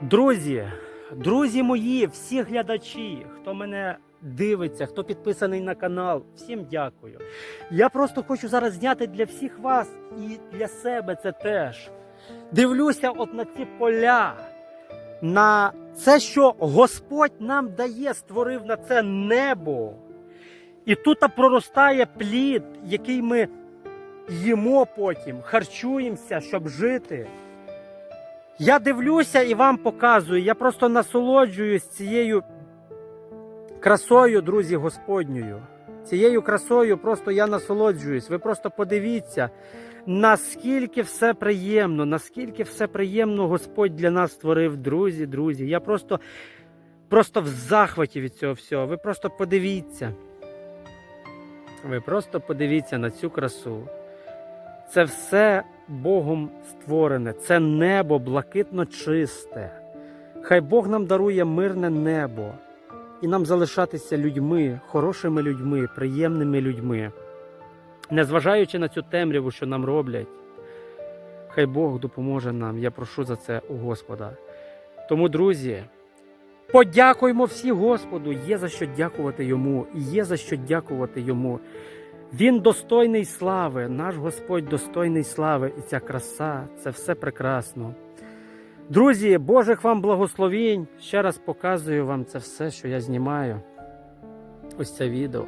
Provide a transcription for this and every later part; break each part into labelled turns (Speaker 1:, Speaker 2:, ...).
Speaker 1: Друзі, друзі мої, всі глядачі, хто мене дивиться, хто підписаний на канал, всім дякую. Я просто хочу зараз зняти для всіх вас і для себе це теж. Дивлюся от на ці поля, на це, що Господь нам дає, створив на це небо. І тут проростає плід, який ми їмо потім, харчуємося, щоб жити. Я дивлюся і вам показую. Я просто насолоджуюсь цією красою, друзі, Господньою. Цією красою просто я насолоджуюсь. Ви просто подивіться, наскільки все приємно, наскільки все приємно Господь для нас створив, друзі, друзі. Я просто, просто в захваті від цього всього. Ви просто подивіться. Ви просто подивіться на цю красу. Це все Богом створене, це небо блакитно чисте. Хай Бог нам дарує мирне небо і нам залишатися людьми, хорошими людьми, приємними людьми, незважаючи на цю темряву, що нам роблять. Хай Бог допоможе нам. Я прошу за це у Господа. Тому, друзі, подякуємо всі Господу. Є за що дякувати йому, є за що дякувати йому. Він достойний слави, наш Господь достойний слави, і ця краса це все прекрасно. Друзі, Божих вам благословінь. Ще раз показую вам це все, що я знімаю. Ось це відео.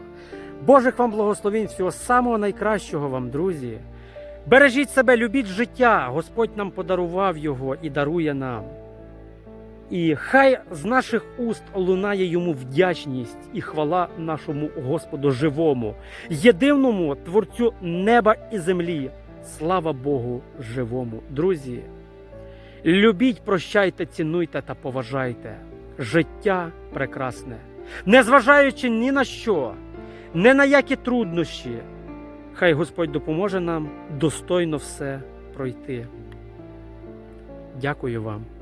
Speaker 1: Божих вам благословінь, всього самого найкращого вам, друзі. Бережіть себе, любіть життя. Господь нам подарував його і дарує нам. І хай з наших уст лунає йому вдячність і хвала нашому Господу живому, єдиному творцю неба і землі. Слава Богу живому. Друзі, любіть, прощайте, цінуйте та поважайте. Життя прекрасне, незважаючи ні на що, ні на які труднощі. Хай Господь допоможе нам достойно все пройти. Дякую вам.